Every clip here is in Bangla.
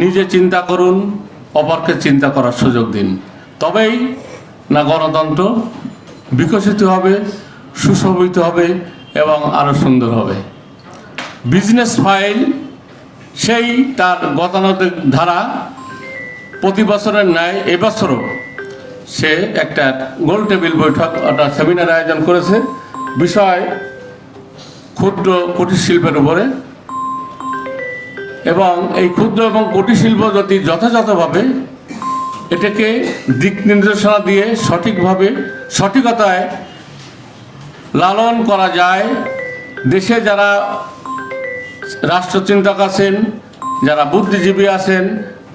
নিজে চিন্তা করুন, অপরকে চিন্তা করার সুযোগ দিন। তবেই না গণতন্ত্র বিকশিত হবে, সুশোভিত হবে এবং আরও সুন্দর হবে। বিজনেস ফাইল, সেই তার গতানুগতিক ধারা প্রতি বছরের ন্যায়, এবছরও সে একটা গোল টেবিল বৈঠক, একটা সেমিনার আয়োজন করেছে। বিষয় ক্ষুদ্র কুটির শিল্পের উপরে এবং এই ক্ষুদ্র এবং কুটির শিল্প যদি যথাযথভাবে এটাকে দিক নির্দেশনা দিয়ে সঠিকভাবে, সঠিকতায় লালন করা যায়, দেশে যারা রাষ্ট্রচিন্তক আছেন, যারা বুদ্ধিজীবী আছেন,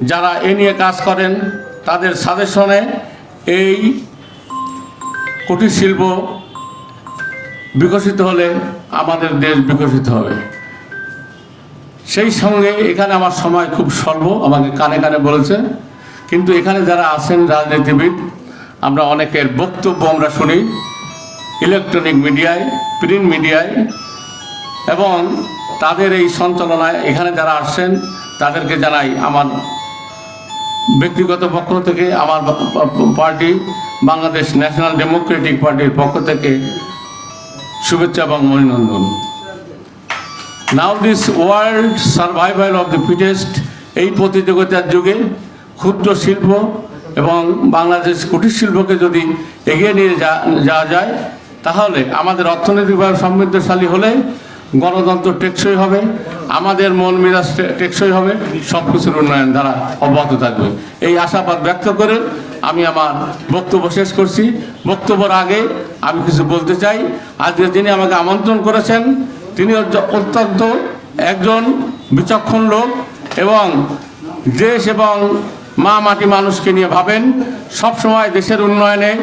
যারা এ নিয়ে কাজ করেন, তাদের সাজেশনে এই কুটির শিল্প বিকশিত হলে আমাদের দেশ বিকশিত হবে। সেই সঙ্গে এখানে আমার সময় খুব স্বল্প, আমাকে কানে কানে বলেছে। কিন্তু এখানে যারা আছেন রাজনীতিবিদ, আমরা অনেকের বক্তব্য আমরা শুনি। ইলেকট্রনিক মিডিয়ায়, প্রিন্ট মিডিয়ায়, এবং তাদের এই সঞ্চালনায় এখানে যারা আসছেন, তাদেরকে জানাই আমার ব্যক্তিগত পক্ষ থেকে, আমার পার্টি, বাংলাদেশ ন্যাশনাল ডেমোক্রেটিক পার্টির পক্ষ থেকে শুভেচ্ছা এবং অভিনন্দন। Now this world survival of the fittest এই প্রতিযোগিতার যুগে ক্ষুদ্র শিল্প এবং বাংলাদেশ কুটির শিল্পকে যদি এগিয়ে নিয়ে যাওয়া যায়, তাহলে আমাদের অর্থনৈতিকভাবে সমৃদ্ধশালী হলে গণতন্ত্র টেকসই হবে, আমাদের মন মেজাজ টেকসই হবে সব কিছুর উন্নয়ন দ্বারা অব্যাহত থাকবে। এই আশাবাদ ব্যক্ত করে আমি আমার বক্তব্য শেষ করছি। বক্তব্যের আগে আমি কিছু বলতে চাই। আজকে যিনি আমাকে আমন্ত্রণ করেছেন তিনি অত্য- অত্যন্ত একজন বিচক্ষণ লোক এবং দেশ এবং মা মাটি মানুষকে নিয়ে ভাবেন। সব সময় দেশের উন্নয়নে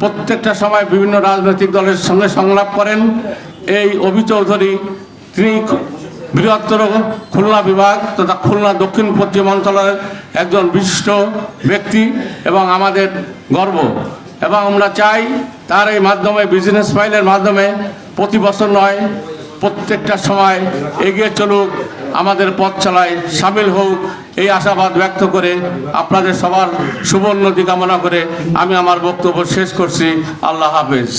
প্রত্যেকটা সময় বিভিন্ন রাজনৈতিক দলের সঙ্গে সংলাপ করেন। এই অভি চৌধুরী তিনি বৃহত্তর খুলনা বিভাগ তথা খুলনা দক্ষিণ পশ্চিম অঞ্চলের একজন বিশিষ্ট ব্যক্তি এবং আমাদের গর্ব। এবং আমরা চাই তার এই মাধ্যমে বিজনেস ফাইলের মাধ্যমে প্রতি বছর নয় প্রত্যেকটা সময় এগিয়ে চলুক, আমাদের পথ চালায় সামিল হোক, এই আশাবাদ ব্যক্ত করে আপনাদের সবার সুবর্ণতি কামনা করে আমি আমার বক্তব্য শেষ করছি। আল্লাহ হাফেজ।